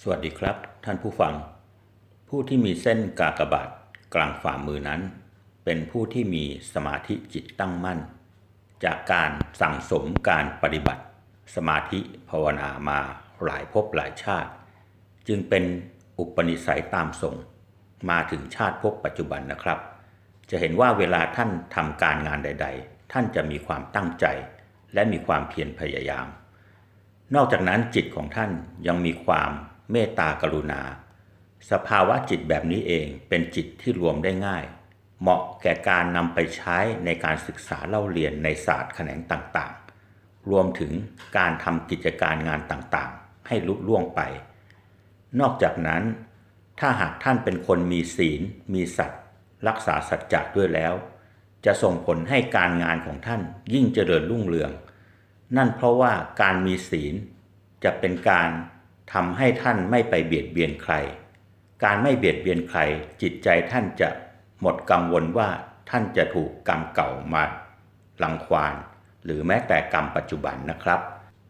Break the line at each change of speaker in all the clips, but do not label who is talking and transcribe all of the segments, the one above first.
สวัสดีครับ ท่านผู้ฟัง ผู้ที่มีเส้นกากบาทกลางฝ่ามือนั้น เป็นผู้ที่มีสมาธิจิตตั้งมั่น จากการสั่งสมการปฏิบัติ สมาธิภาวนามาหลายภพหลายชาติ จึงเป็นอุปนิสัยตามส่ง มาถึงชาติภพปัจจุบันนะครับ จะเห็นว่าเวลาท่านทำการงานใด ๆ ท่านจะมีความตั้งใจ และมีความเพียรพยายาม นอกจากนั้นจิตของท่านยังมีความ เมตตากรุณา สภาวะจิตแบบนี้เองเป็นจิตที่รวมได้ง่าย เหมาะแก่การนำไปใช้ในการศึกษาเล่าเรียนในศาสตร์แขนงต่างๆ รวมถึงการทำกิจการงานต่างๆ ให้ลุล่วงไป นอกจากนั้น ถ้าหากท่านเป็นคนมีศีล มีสัตว์รักษาสัจจะด้วยแล้ว จะส่งผลให้การงานของท่านยิ่งเจริญรุ่งเรือง นั่นเพราะว่าการมีศีลจะเป็นการ ทำให้ท่านไม่ไปเบียดเบียนใคร การไม่เบียดเบียนใคร จิตใจท่านจะหมดกังวลว่าท่านจะถูกกรรมเก่ามาลังควาน หรือแม้แต่กรรมปัจจุบันนะครับ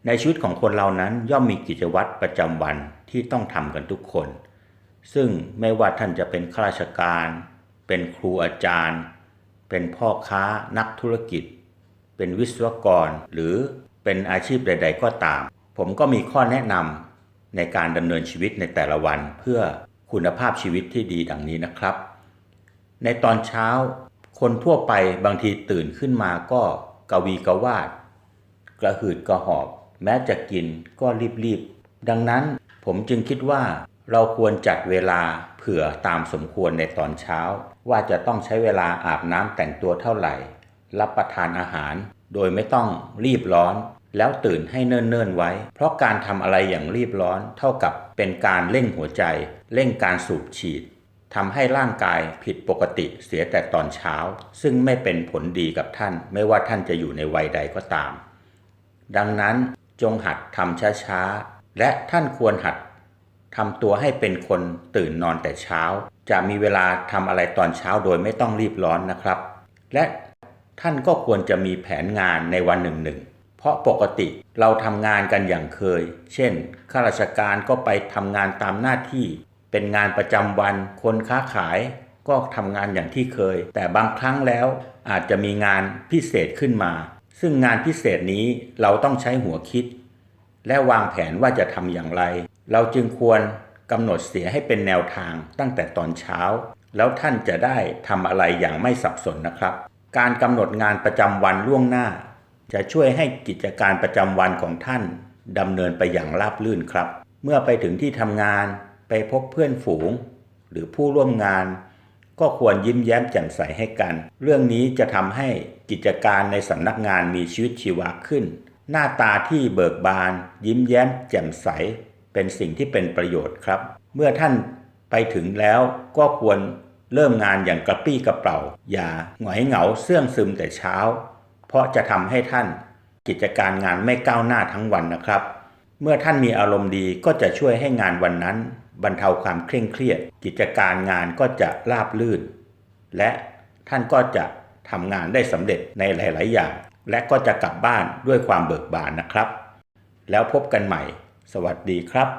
ในชีวิตของคนเรานั้นย่อมมีกิจวัตรประจำวันที่ต้องทำกันทุกคน ซึ่งไม่ว่าท่านจะเป็นข้าราชการ เป็นครูอาจารย์ เป็นพ่อค้านักธุรกิจ เป็นวิศวกรหรือเป็นอาชีพใด ๆ ก็ตาม ผมก็มีข้อแนะนำ ในการดำเนินชีวิตในแต่ละวันเพื่อคุณภาพชีวิตที่ดีดังนี้นะครับ ในตอนเช้า คนทั่วไปบางทีตื่นขึ้นมาก็กวีกวาด กระหืดกระหอบ แม้จะกินก็รีบๆ ดังนั้นผมจึงคิดว่าเราควรจัดเวลาเผื่อตามสมควรในตอนเช้า ว่าจะต้องใช้เวลาอาบน้ำแต่งตัวเท่าไหร่ รับประทานอาหาร โดยไม่ต้องรีบร้อน แล้วตื่นให้เนิ่นๆไว้ เพราะการทำอะไรอย่างรีบร้อนเท่ากับเป็นการเร่งหัวใจ เร่งการสูบฉีดทำให้ร่างกายผิดปกติเสียแต่ตอนเช้า ซึ่งไม่เป็นผลดีกับท่าน ไม่ว่าท่านจะอยู่ในวัยใดก็ตาม ดังนั้นจงหัดทำช้าๆ และท่านควรหัดทำตัวให้เป็นคนตื่นนอนแต่เช้า จะมีเวลาทำอะไรตอนเช้าโดยไม่ต้องรีบร้อนนะครับ และท่านก็ควรจะมีแผนงานในวันหนึ่งหนึ่ง เพราะปกติเราทำงานกันอย่างเคย เช่น ข้าราชการก็ไปทำงานตามหน้าที่ เป็นงานประจำวัน คนค้าขายก็ทำงานอย่างที่เคย แต่บางครั้งแล้วอาจจะมีงานพิเศษขึ้นมา ซึ่งงานพิเศษนี้เราต้องใช้หัวคิด และวางแผนว่าจะทำอย่างไร เราจึงควรกำหนดเสียให้เป็นแนวทางตั้งแต่ตอนเช้า แล้วท่านจะได้ทำอะไรอย่างไม่สับสนนะครับ การกำหนดงานประจำวันล่วงหน้า จะช่วยให้กิจการประจำวันของท่านดำเนินไปอย่างราบรื่นครับ เมื่อไปถึงที่ทำงานไปพบเพื่อนฝูง หรือผู้ร่วมงาน ก็ควรยิ้มแย้มแจ่มใสให้กัน เรื่องนี้จะทำให้กิจการในสำนักงานมีชีวิตชีวาขึ้น หน้าตาที่เบิกบาน ยิ้มแย้มแจ่มใส เป็นสิ่งที่เป็นประโยชน์ครับ เมื่อท่านไปถึงแล้วก็ควรเริ่มงานอย่างกระปี้กระเป๋า อย่าหงอยเหงาเสื่องซึมแต่เช้า เพราะจะทำให้ท่านกิจการงานไม่ก้าวหน้าทั้งวันนะครับ เมื่อท่านมีอารมณ์ดีก็จะช่วยให้งานวันนั้น บรรเทาความเคร่งเครียด กิจการงานก็จะราบลื่น และท่านก็จะทำงานได้สำเร็จในหลาย ๆ อย่าง และก็จะกลับบ้านด้วยความเบิกบานนะครับ แล้วพบกันใหม่ สวัสดีครับ